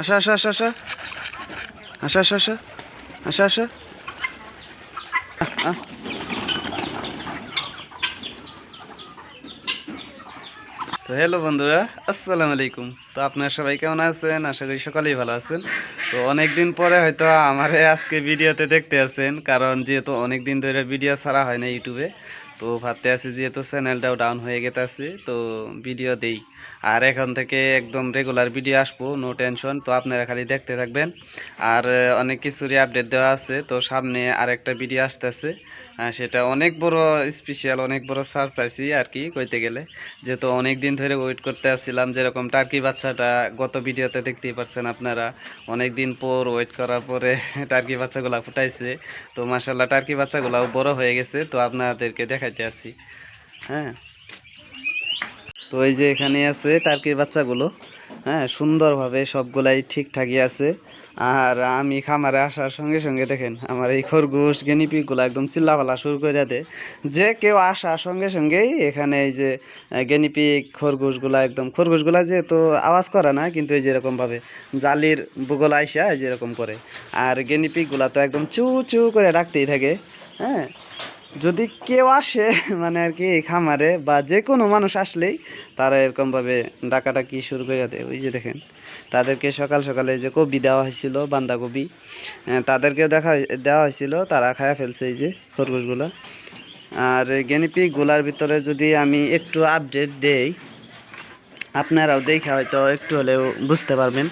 আসা আসা আসা আসা। আসা আসা আসা। আসা আসা। তো হ্যালো বন্ধুরা, আসসালামু আলাইকুম। তো আপনারা সবাই কেমন আছেন? আশা করি সকালেই ভালো আছেন। তো অনেক দিন পরে হয়তো আমারে আজকে ভিডিওতে দেখতে আছেন, কারণ যেহেতু অনেক দিন ধরে ভিডিও ছাড়া হয় না ইউটিউবে তো ভাবতে আছি যেহেতু চ্যানেলটাও ডাউন হয়ে গেছে তো ভিডিও দেই। আর এখন থেকে একদম রেগুলার ভিডিও আসব নো টেনশন তো আপনারা খালি দেখতে থাকবেন। আর অনেক কিছুরই আপডেট দেওয়া আছে, তো সামনে আরেকটা ভিডিও আসতেছে সেটা অনেক বড় স্পেশাল অনেক বড় সারপ্রাইজই আর কি, কইতে গেলে। যেহেতু অনেক দিন ধরে ওয়েট করতে আসছিলাম, যেরকম টার্কি বাচ্চাটা গত ভিডিওতে দেখতেই পারছেন আপনারা। অনেক দিন পর ওয়েট করার পরে টার্কি বাচ্চাগুলো ফুটাইছে। তো মাসাল্লাহ টার্কি বাচ্চাগুলাও বড় হয়ে গেছে, তো আপনাদেরকে দেখাইতে আসি হ্যাঁ। তো এই যে এখানে আছে টার্কির বাচ্চাগুলো। হ্যাঁ সুন্দরভাবে সবগুলাই ঠিকঠাকই আছে। আর আমি খামারে আসার সঙ্গে সঙ্গে দেখেন, আমার এই খরগোশ গেনিপিগুলো একদম চিল্লাপালা শুরু করে দেয়। যে কেউ আসার সঙ্গে সঙ্গেই এখানে এই যে গেনিপিক খরগোশগুলা একদম, খরগোশগুলা যেহেতু আওয়াজ করে না, কিন্তু এই যেরকমভাবে জালির বুগল আইসা যেরকম করে। আর গেনিপিকগুলা তো একদম চু চু করে ডাকতেই থাকে। হ্যাঁ। যদি কেউ আসে মানে আর কি এই খামারে বা যে কোনো মানুষ আসলেই তারা এরকমভাবে ডাকাডাকি শুরু করে দেয়। ওই যে দেখেন তাদেরকে সকাল সকালে যে কবি দেওয়া হয়েছিল আহ, তাদেরকেও দেখা দেওয়া হয়েছিল তারা খায়া ফেলছে এই যে খরগোশগুলো। আর গেনিপিকগুলার ভিতরে যদি আমি একটু আপডেট দেই আপনারাও দেখে হয়তো একটু হলেও বুঝতে পারবেন।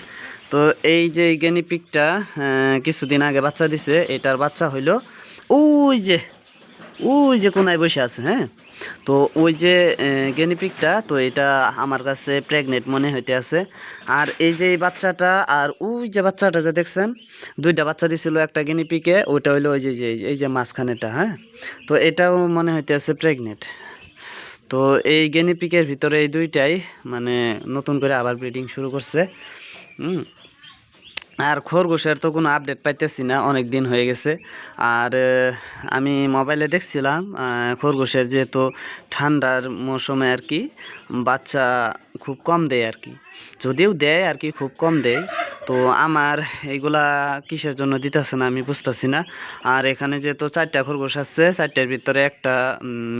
তো এই যে গেনিপিকটা কিছুদিন আগে বাচ্চা দিছে এটার বাচ্চা হইল ওই যে ওই যে কোনায় বসে আছে হ্যাঁ? তো ওই যে গেনিপিকটা তো এটা আমার কাছে প্রেগনেন্ট মনে হইতে আছে। আর এই যে বাচ্চাটা, আর ওই যে বাচ্চাটা যে দেখছেন, দুইটা বাচ্চা দিছিল একটা গেনিপিকে ওইটা হইল ওই যে, যে- এই যে মাঝখানেটা হ্যাঁ? তো এটাও মনে হইতে আছে প্রেগনেন্ট তো এই গেনিপিকের ভিতরে এই দুইটাই মানে নতুন করে আবার ব্রিডিং শুরু করছে, হুম? আর খরগোশের তো কোনো আপডেট পাইতেছি না, অনেক দিন হয়ে গেছে। আর আমি মোবাইলে দেখছিলাম খরগোশের যেহেতু ঠান্ডার মৌসুমে আর কি, বাচ্চা খুব কম দেয় আর কি। যদিও দেয় আর কি, খুব কম দেয়। তো আমার এইগুলা কিসের জন্য দিতেছে না আমি বুঝতেছি না। আর এখানে যেহেতু চারটা খরগোশ আছে, চারটার ভিতরে একটা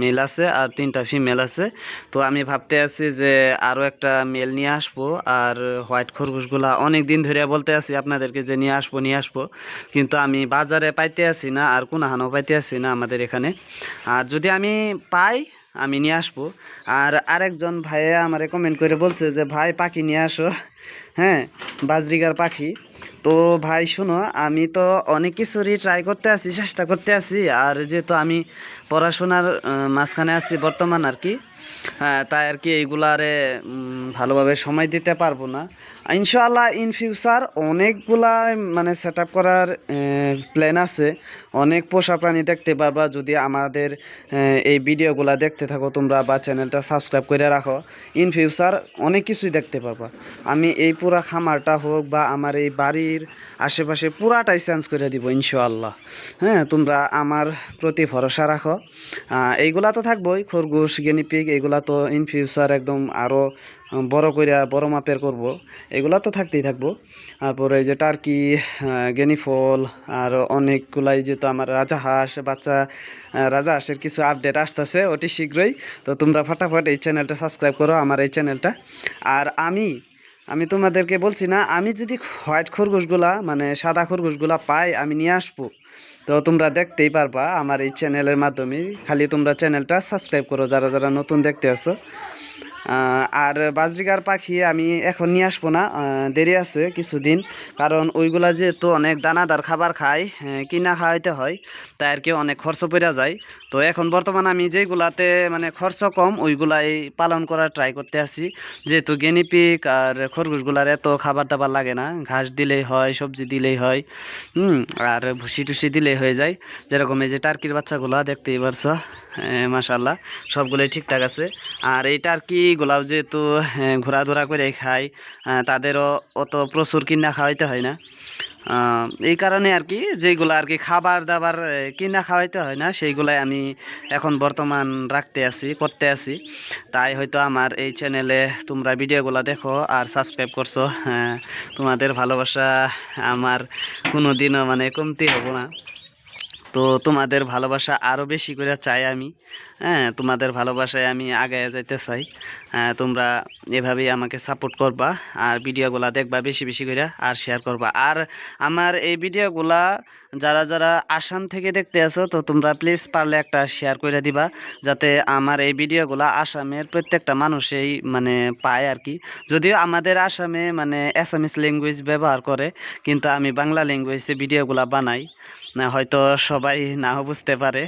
মেল আছে আর তিনটা ফিমেল আছে। তো আমি ভাবতে আছি যে আরও একটা মেল নিয়ে আসব আর হোয়াইট খরগোশগুলা অনেক দিন ধরে বলতে আছি আপনাদেরকে যে নিয়ে আসব নিয়ে আসব। কিন্তু আমি বাজারে পাইতে আসি না আর কোনাহানো পাইতে আসি না আমাদের এখানে। আর যদি আমি পাই আমি নিয়ে আসব। আর আরেকজন ভাইয়া আমারে কমেন্ট করে বলছে যে, ভাই, পাখি নিয়ে আসো। হ্যাঁ বাজরিগার পাখি। তো ভাই, শোনো, আমি তো অনেক কিছুরই ট্রাই করতে আছি, চেষ্টা করতে আছি। আর যেহেতু আমি পড়াশোনার মাঝখানে আছি বর্তমান আর কি হ্যাঁ তাই আর কি এইগুলারে ভালোভাবে সময় দিতে পারব না। ইনশাআল্লাহ ইন ফিউচার অনেকগুলা মানে সেট করার প্ল্যান আছে। অনেক পোষা প্রাণী দেখতে পারবা। যদি আমাদের এই ভিডিওগুলা দেখতে থাকো তোমরা বা চ্যানেলটা সাবস্ক্রাইব করে রাখো ইন ফিউচার অনেক কিছুই দেখতে পারবা। আমি এই পুরা খামারটা হোক বা আমার এই বাড়ির আশেপাশে পুরাটাই চেঞ্জ করে দিব ইনশাআল্লাহ। হ্যাঁ তোমরা আমার প্রতি ভরসা রাখো। এইগুলা তো থাকবোই। খরগোশ গেনিপিক এইগুলা তো ইন ফিউচার একদম আরও বড় কইরা বড় মাপের করব। এগুলা তো থাকতেই থাকব। তারপরে এই যে টার্কি গেনিফল আর অনেকগুলাই যেহেতু আমার রাজা হাঁস, বাচ্চা রাজা হাঁসের কিছু আপডেট আসতেছে অতি শীঘ্রই। তো তোমরা ফাটাফাট এই চ্যানেলটা সাবস্ক্রাইব করো, আমার এই চ্যানেলটা আর আমি আমি তোমাদেরকে বলছি না, আমি যদি হোয়াইট খরগোশগুলা মানে সাদা খরগোশগুলা পাই, আমি নিয়ে আসব। তো তোমরা দেখতেই পারবা আমার এই চ্যানেলের মাধ্যমে। খালি তোমরা চ্যানেলটা সাবস্ক্রাইব করো, যারা যারা নতুন দেখতে আসো আর বাজরিকার পাখি আমি এখন নিয়ে আসব না দেরি আছে কিছুদিন, কারণ ওইগুলা যেহেতু অনেক দানাদার খাবার খায় কিনা খাওয়াইতে হয়, তাই আর কি অনেক খরচ পড়ে যায়। তো এখন বর্তমান আমি যেগুলাতে মানে খরচ কম, ওইগুলাই পালন করার ট্রাই করতে আসি যেহেতু গেনিপিক আর খরগোশগুলার এত খাবার দাবার লাগে না, ঘাস দিলেই হয়, সবজি দিলেই হয় আর ভুসি টুসি দিলেই হয়ে যায়, যেরকম এই যে টার্কির বাচ্চাগুলা দেখতেই পারছ। মাসাল্লাহ সবগুলোই ঠিকঠাক আছে। আর এটা আর কি টার্কিগুলাও যেহেতু হ্যাঁ, ঘোরাধুরা করে খায় তাদেরও অত প্রচুর কিনা খাওয়াইতে হয় না। এই কারণে আর কি যেগুলো আর কি খাবার দাবার কিনা খাওয়াইতে হয় না সেইগুলাই আমি এখন বর্তমান রাখতে আছি করতে আছি। তাই হয়তো আমার এই চ্যানেলে তোমরা ভিডিওগুলো দেখো আর সাবস্ক্রাইব করছ হ্যাঁ, তোমাদের ভালোবাসা আমার কোনো দিনও মানে কমতি হব না। তো তোমাদের ভালোবাসা আরও বেশি করে চাই আমি। হ্যাঁ তোমাদের ভালোবাসায় আমি আগে যাইতে চাই। হ্যাঁ, তোমরা এভাবেই আমাকে সাপোর্ট করবা আর ভিডিওগুলা দেখবা বেশি বেশি করে আর শেয়ার করবা। আর আমার এই ভিডিওগুলা যারা যারা আসাম থেকে দেখতে আসো তো তোমরা প্লিজ পারলে একটা শেয়ার করে দিবা যাতে আমার এই ভিডিওগুলা আসামের প্রত্যেকটা মানুষেই মানে পায় আর কি। যদিও আমাদের আসামে মানে অ্যাসামিস ল্যাঙ্গুয়েজ ব্যবহার করে কিন্তু আমি বাংলা ল্যাঙ্গুয়েজে ভিডিওগুলা বানাই। হয়তো সবাই নাও বুঝতে পারে।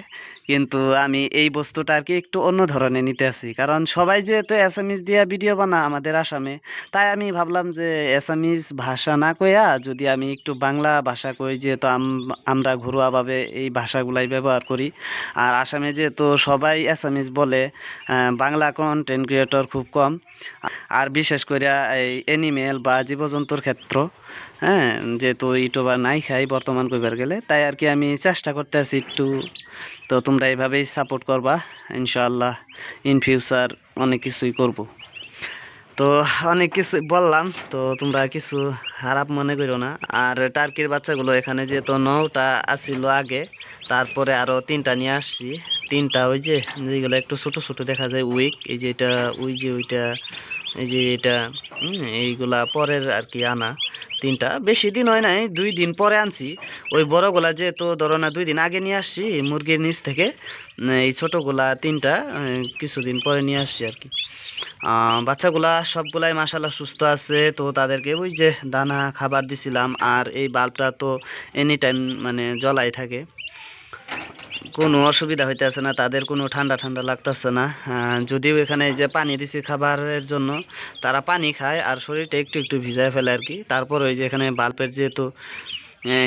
কিন্তু আমি এই বস্তুটা আর কি একটু অন্য ধরনের নিতে আসি কারণ সবাই যেহেতু অ্যাসামিস দিয়া ভিডিও বানা আমাদের আসামে, তাই আমি ভাবলাম যে অ্যাসামিস ভাষা না কইয়া যদি আমি একটু বাংলা ভাষা কই, যেহেতু আম- আমরা ঘরোয়াভাবে এই ভাষাগুলাই ব্যবহার করি। আর আসামে যেহেতু সবাই অ্যাসামিস বলে বাংলা কন্টেন্ট ক্রিয়েটর খুব কম। আর বিশেষ করে এই অ্যানিমেল বা জীবজন্তুর ক্ষেত্র হ্যাঁ যেহেতু ইউটিউবার নাই খাই, বর্তমান কইবার গেলে, তাই আর কি আমি চেষ্টা করতে আছি একটু। তো তোমরা এইভাবেই সাপোর্ট করবা, ইনশাআল্লাহ ইন ফিউচার অনেক কিছুই করব। তো অনেক কিছু বললাম, তো তোমরা কিছু খারাপ মনে করো না। আর টার্কির বাচ্চাগুলো এখানে যেহেতু নটা আসিল আগে, তারপরে আরও তিনটা নিয়ে আসছি। তিনটা ওই যে, যেগুলো একটু ছোট ছোট দেখা যায় উইক এই যে এটা, ওই যে ওইটা, এই যে এটা এইগুলা পরের আর কি আনা। তিনটা। বেশি দিন হয় নাই, দুই দিন পরে আনছি। ওই বড়গুলা যেহেতু ধরো না, দুই দিন আগে নিয়ে আসছি মুরগির নিচ থেকে এই ছোটোগুলা তিনটা কিছুদিন পরে নিয়ে আসছি আর কি। বাচ্চাগুলা সবগুলাই মাসাল্লাহ সুস্থ আছে, তো তাদেরকে ওই যে দানা, খাবার দিছিলাম, আর এই বাল্বটা তো এনি টাইম মানে জ্বলাই থাকে। কোনো অসুবিধা হইতেছে না, তাদের কোনো ঠান্ডা ঠান্ডা লাগতেছে না। যদিও এখানে যে পানি দিছি খাবারের জন্য, তারা পানি খায় আর শরীরটা একটু একটু ভিজায় ফেলে আর কি। তারপর ওই যে এখানে বাল্বের যেহেতু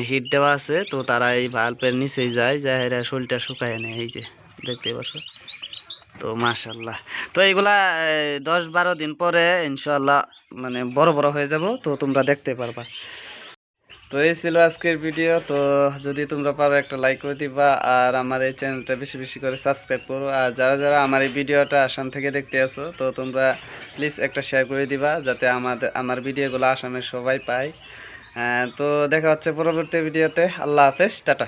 হিট দেওয়া আছে, তো তারা এই বাল্বের নিচেই যায় যায় এরা শরীরটা শুকায় নেয়, এই যে দেখতে পাচ্ছ। তো মাশাল্লাহ তো এইগুলা দশ বারো দিন পরে ইনশাল্লাহ মানে বড় বড় হয়ে যাব, তো তোমরা দেখতে পারবা। তো এই ছিল আজকের ভিডিও। তো যদি তোমরা পারো একটা লাইক করে দিবা আর আমার এই চ্যানেলটা বেশি বেশি করে সাবস্ক্রাইব করো। আর যারা যারা আমার এই ভিডিওটা আসাম থেকে দেখতে আসো তো তোমরা প্লিজ একটা শেয়ার করে দিবা যাতে আমাদের, আমার ভিডিওগুলো আসামের সবাই পায়। তো দেখা হচ্ছে পরবর্তী ভিডিওতে। আল্লাহ হাফেজ, টাটা।